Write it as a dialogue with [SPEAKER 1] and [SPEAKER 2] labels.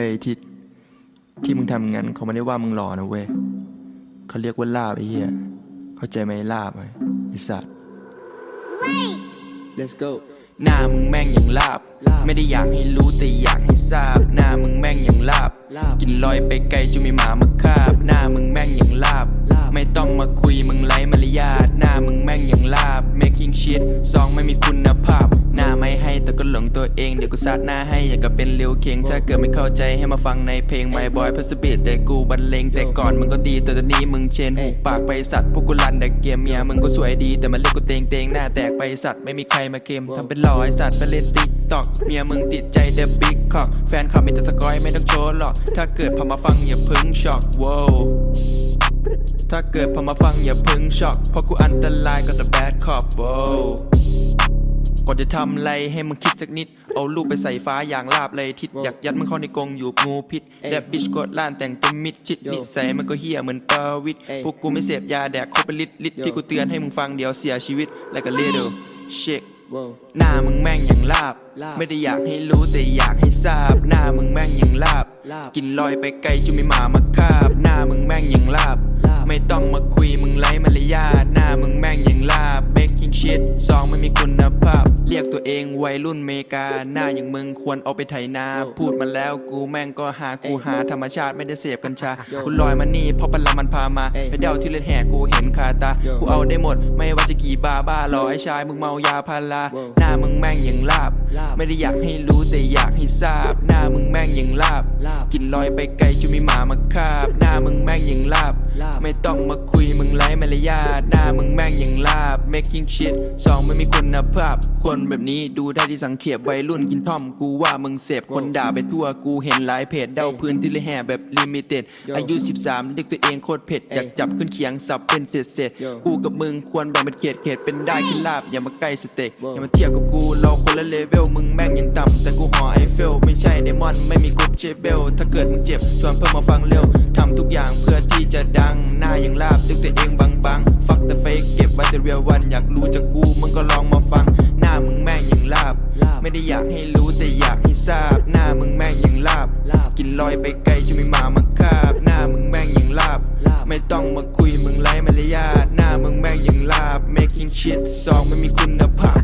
[SPEAKER 1] เฮ้ยทิศที่มึงทำงั้นเขาไม่ได้ว่ามึงหล่อนะเว้ยเขาเรียกว่าลาบไอ้เหี้ยเข้าใจไหมลาบไอ้สัตว์
[SPEAKER 2] let's go
[SPEAKER 1] หน้ามึงแม่งอย่างลาบ
[SPEAKER 2] ลาบ
[SPEAKER 1] ไม่ได้อยากให้รู้แต่อยากให้ทราบ หน้ามึงแม่งอย่างลาบ
[SPEAKER 2] ลาบ
[SPEAKER 1] กินลอยไปไกลจนมีหมามาคาบ หน้ามึงแม่งอย่างลาบ
[SPEAKER 2] ลาบ
[SPEAKER 1] ไม่ต้องมาคุยมึงไร้มารยาท หน้ามึงแม่งอย่างลาบ making shit ซองไม่มีคุณภาพหน้าไม่ให้แตัวเองเดี๋ยวกูซัดหน้าให้อย่ากกับเป็นเลียวเคียงถ้าเกิดไม่เข้าใจให้มาฟังในเพลง My Boy พัสบิดแต่กูบรรเลงแต่ก่อนมึงก็ดีแต่ตอนนี้มึงเชนหูปากไปสัตว์พวกกูรันแต่เกียมเมียมึงก็สวยดีแต่มันเรียกกูเตงเตงหน้าแตกไปสัตว์ไม่มีใครมาเกมทำเป็นหล่อไอสัตว์ไปเล่นติ๊กตอกเมียมึงติดใจเดบิ๊กคอกแฟนคลับมีแต่สกอยไม่ต้องโชว์หรอกถ้าเกิดพอมาฟังอย่าพึ่งช็อกว้าวถ้าเกิดพอมาฟังอย่าพึ่งช็อกเพราะกูอันตรายก็จะแบดคอปโว้ จะทำอะไรให้มึงคิดสักนิด เอาลูกไปใส่ฟ้าอย่างลาบเลยทิศ
[SPEAKER 2] ว้าว
[SPEAKER 1] อยากยัดมึงเข้าในกรงอยู่งูพิษ
[SPEAKER 2] เอ้ย
[SPEAKER 1] แดบบิชกดล้านแต่งตัวมิดชิด
[SPEAKER 2] โย่
[SPEAKER 1] นิสัยมันก็เฮี้ยเหมือนปาวิท
[SPEAKER 2] เอ้ย
[SPEAKER 1] พวกกูไม่เสพยาแดกโคไปลิตลิต
[SPEAKER 2] โย่
[SPEAKER 1] ที่กูเตือนให้มึงฟังเดี๋ยวเสียชีวิตแล้วก็เลดเชค
[SPEAKER 2] wow
[SPEAKER 1] หน้ามึงแม่งอย่างลาบ
[SPEAKER 2] ลาบ
[SPEAKER 1] ไม่ได้อยากให้รู้แต่อยากให้ทราบ หน้ามึงแม่งอย่างลาบ
[SPEAKER 2] ลาบ
[SPEAKER 1] กินลอยไปไกลจนมีหมามาคาบ หน้ามึงแม่งอย่างลาบ
[SPEAKER 2] ลาบ
[SPEAKER 1] ไม่ต้องมาคุยมึงไร้มารยาทหน้ามึงแม่งอย่างลาบ making shit ซองไม่มีคุณภาพ เรียกตัวเองวัยรุ่นเมกา หน้าอย่างมึงควรเอาไปไถนา
[SPEAKER 2] โย่
[SPEAKER 1] พูดมาแล้วกูแม่งก็หากู
[SPEAKER 2] เอ้ย
[SPEAKER 1] หาธรรมชาติไม่ได้เสพกัญชา
[SPEAKER 2] โย่
[SPEAKER 1] กูลอยมานี่เพราะพลังมันพามา
[SPEAKER 2] เอ้ย
[SPEAKER 1] ไปเดาที่เลือดแห่กูเห็นคาตา
[SPEAKER 2] โย่
[SPEAKER 1] กูเอาได้หมด ไม่ว่าจะกี่บาบ้าหรอไอ้ชายมึงเมายาพารา
[SPEAKER 2] โย่
[SPEAKER 1] หน้ามึงแม่งอย่างลาบ
[SPEAKER 2] ลาบ
[SPEAKER 1] ไม่ได้อยากให้รู้แต่อยากให้ทราบ หน้ามึงแม่งอย่างลาบ
[SPEAKER 2] ลาบ
[SPEAKER 1] กินลอยไปไกลจนมีหมามาคาบ หน้ามึงแม่ง บ making shit ซองไม่มีคุณภาพ คนแบบนี้ดูได้ที่สังเขปวัยรุ่นกินท่อม กูว่ามึงเสพคนด่าไปทั่ว กูเห็นหลายเพจเดาพื้นที่เลยแห่แบบลิมิเต็ด
[SPEAKER 2] Yo
[SPEAKER 1] อายุ 13เรียกตัวเองโคตรเผ็ด อยากจับขึ้นเคียงสับเป็นเศษเศษ
[SPEAKER 2] Yo
[SPEAKER 1] กูกับมึงควรแบ่งเป็นเขตเขตเป็นได้แค่ลาบ อย่ามาใกล้สเต็ก
[SPEAKER 2] Wow
[SPEAKER 1] อย่ามาเทียบกับกูเราคนละเลเวลมึงแม่งยังต่ำแต่กูหอไอเฟลไม่ใช่เดมอนไม่มีกรุ๊ปเชเบลถ้าเกิดมึงเจ็บชวนเพิ่มมาฟังเร็วทำทุกอย่างเพื่อที่จะดังหน้ายังลาบดึกตัวเองบาง บางฟักแต่เฟกเก็บไว้แต่เรียลวันอยากรู้จากกูมึงก็ลองมาฟัง หน้ามึงแม่งยังลาบ
[SPEAKER 2] ลาบ
[SPEAKER 1] ไม่ได้อยากให้รู้แต่อยากให้ทราบ หน้ามึงแม่งยังลาบ
[SPEAKER 2] ลาบ
[SPEAKER 1] กินลอยไปไกลจนมีหมามาคาบ หน้ามึงแม่งยังลาบ
[SPEAKER 2] ลาบ
[SPEAKER 1] ไม่ต้องมาคุยมึงไร้มารยาทหน้ามึงแม่งยังลาบ making shit ซองไม่มีคุณภาพ